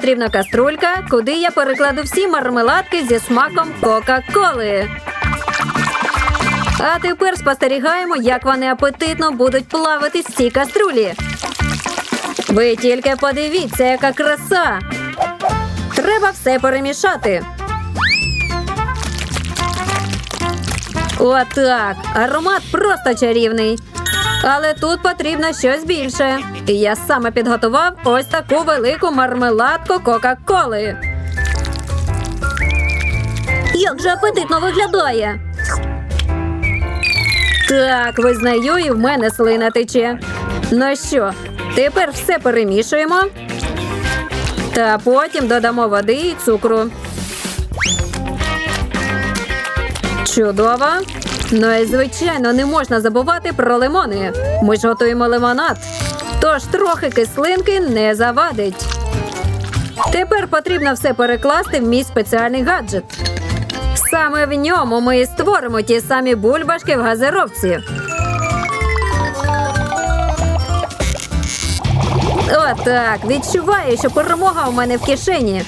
потрібна каструлька, куди я перекладу всі мармеладки зі смаком Кока-Коли. А тепер спостерігаємо, як вони апетитно будуть плавати з цій каструлі. Ви тільки подивіться, яка краса! Треба все перемішати. Отак. Аромат просто чарівний. Але тут потрібно щось більше. І я саме підготував ось таку велику мармеладку Кока-Коли. Як же апетитно виглядає. Так, визнаю, і в мене слина тече. Ну що, тепер все перемішуємо. Та потім додамо води і цукру. Чудово. Ну і звичайно, не можна забувати про лимони. Ми ж готуємо лимонад. Тож трохи кислинки не завадить. Тепер потрібно все перекласти в мій спеціальний гаджет. Саме в ньому ми і створимо ті самі бульбашки в газировці. Отак, відчуваю, що перемога у мене в кишені.